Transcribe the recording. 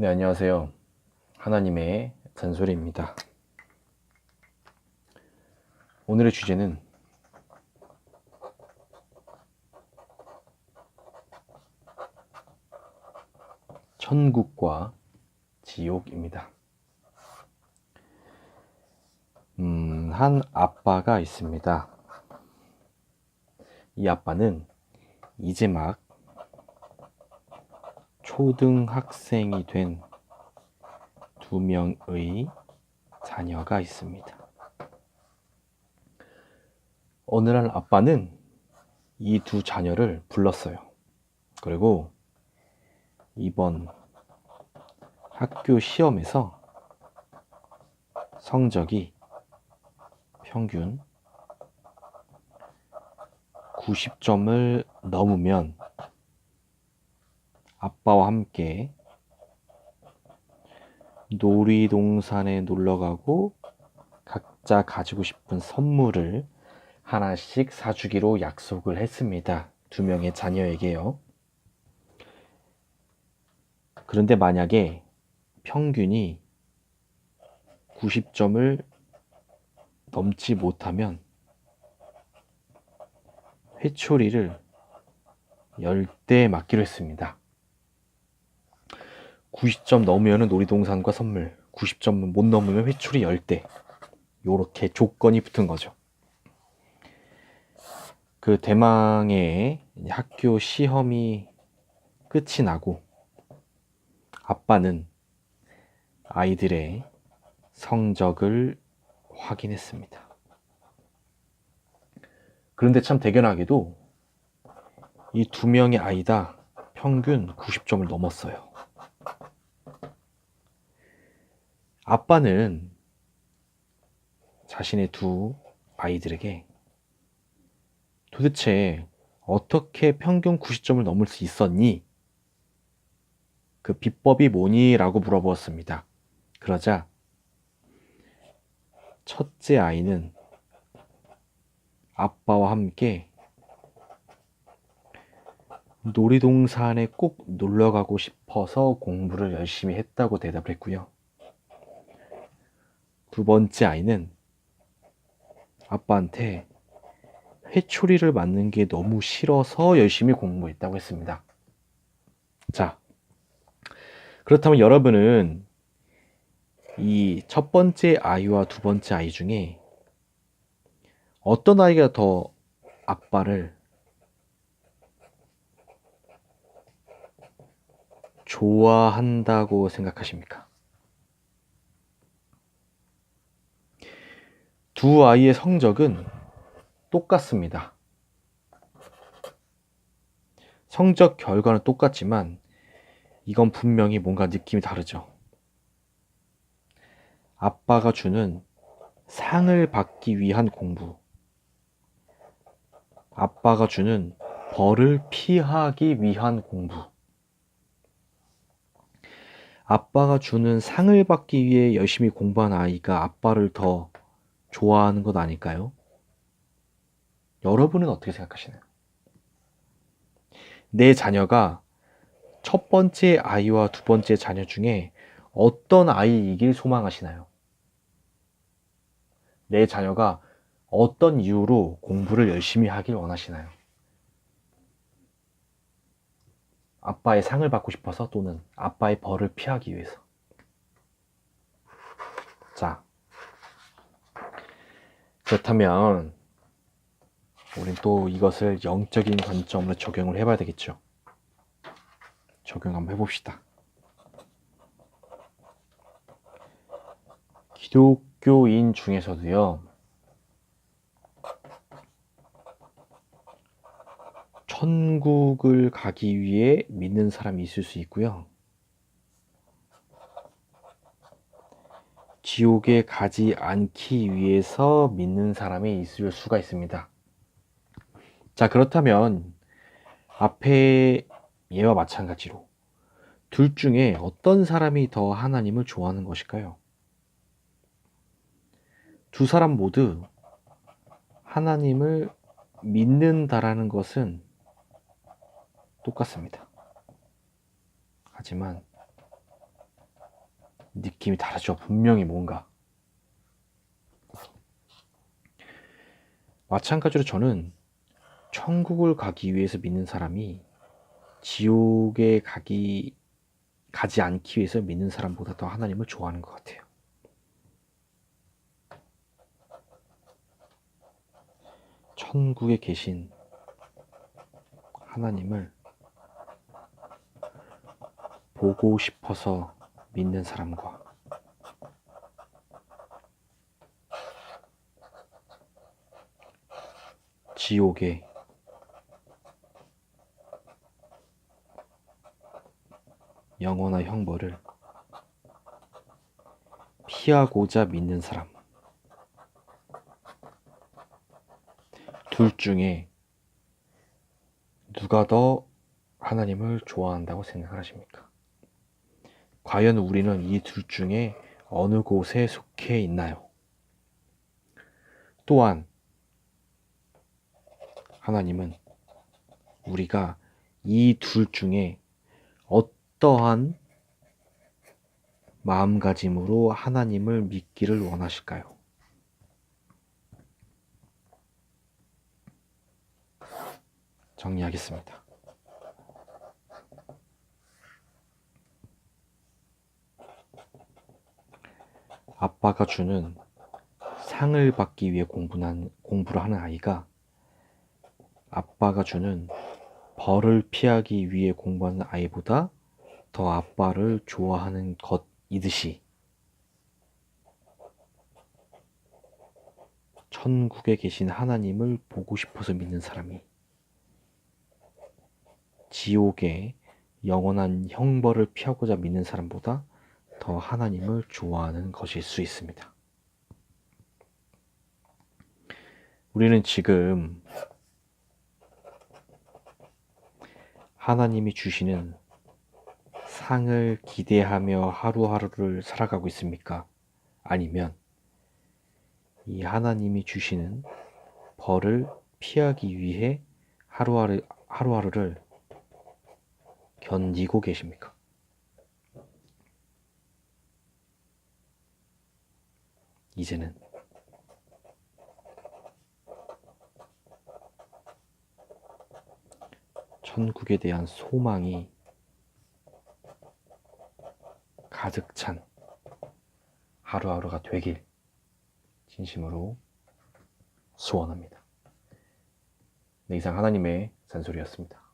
네, 안녕하세요. 하나님의 잔소리입니다. 오늘의 주제는 천국과 지옥입니다. 음, 한 아빠가 있습니다. 이 아빠는 이제 막 초등학생이 된 두 명의 자녀가 있습니다. 어느 날 아빠는 이 두 자녀를 불렀어요. 그리고 이번 학교 시험에서 성적이 평균 90점을 넘으면 아빠와 함께 놀이동산에 놀러 가고 각자 가지고 싶은 선물을 하나씩 사주기로 약속을 했습니다. 두 명의 자녀에게요. 그런데 만약에 평균이 90점을 넘지 못하면 회초리를 10대 맞기로 했습니다. 90점 넘으면 놀이동산과 선물, 90점 못 넘으면 회초리 10대. 요렇게 조건이 붙은 거죠. 그 대망의 학교 시험이 끝이 나고 아빠는 아이들의 성적을 확인했습니다. 그런데 참 대견하게도 이 두 명의 아이 다 평균 90점을 넘었어요. 아빠는 자신의 두 아이들에게 도대체 어떻게 평균 90점을 넘을 수 있었니? 그 비법이 뭐니? 라고 물어보았습니다. 그러자 첫째 아이는 아빠와 함께 놀이동산에 꼭 놀러 가고 싶어서 공부를 열심히 했다고 대답을 했고요. 두 번째 아이는 아빠한테 회초리를 맞는 게 너무 싫어서 열심히 공부했다고 했습니다. 자, 그렇다면 여러분은 이 첫 번째 아이와 두 번째 아이 중에 어떤 아이가 더 아빠를 좋아한다고 생각하십니까? 두 아이의 성적은 똑같습니다. 성적 결과는 똑같지만 이건 분명히 뭔가 느낌이 다르죠. 아빠가 주는 상을 받기 위한 공부. 아빠가 주는 벌을 피하기 위한 공부. 아빠가 주는 상을 받기 위해 열심히 공부한 아이가 아빠를 더 좋아하는 것 아닐까요? 여러분은 어떻게 생각하시나요? 내 자녀가 첫 번째 아이와 두 번째 자녀 중에 어떤 아이이길 소망하시나요? 내 자녀가 어떤 이유로 공부를 열심히 하길 원하시나요? 아빠의 상을 받고 싶어서 또는 아빠의 벌을 피하기 위해서. 자, 그렇다면 우린 또 이것을 영적인 관점으로 적용을 해봐야 되겠죠. 적용 한번 해봅시다. 기독교인 중에서도요, 천국을 가기 위해 믿는 사람이 있을 수 있고요. 지옥에 가지 않기 위해서 믿는 사람이 있을 수가 있습니다. 자, 그렇다면 앞에 얘와 마찬가지로 둘 중에 어떤 사람이 더 하나님을 좋아하는 것일까요? 두 사람 모두 하나님을 믿는다라는 것은 똑같습니다. 하지만 느낌이 다르죠. 분명히 뭔가. 마찬가지로 저는 천국을 가기 위해서 믿는 사람이 지옥에 가기 가지 않기 위해서 믿는 사람보다 더 하나님을 좋아하는 것 같아요. 천국에 계신 하나님을 보고 싶어서 믿는 사람과 지옥에 영원한 형벌을 피하고자 믿는 사람. 둘 중에 누가 더 하나님을 좋아한다고 생각하십니까? 과연 우리는 이 둘 중에 어느 곳에 속해 있나요? 또한 하나님은 우리가 이 둘 중에 어떠한 마음가짐으로 하나님을 믿기를 원하실까요? 정리하겠습니다. 아빠가 주는 상을 받기 위해 공부한, 공부를 하는 아이가 아빠가 주는 벌을 피하기 위해 공부하는 아이보다 더 아빠를 좋아하는 것이듯이 천국에 계신 하나님을 보고 싶어서 믿는 사람이 지옥의 영원한 형벌을 피하고자 믿는 사람보다 더 하나님을 좋아하는 것일 수 있습니다. 우리는 지금 하나님이 주시는 상을 기대하며 하루하루를 살아가고 있습니까? 아니면 이 하나님이 주시는 벌을 피하기 위해 하루하루, 하루하루를 견디고 계십니까? 이제는 천국에 대한 소망이 가득 찬 하루하루가 되길 진심으로 소원합니다. 네, 이상 하나님의 잔소리였습니다.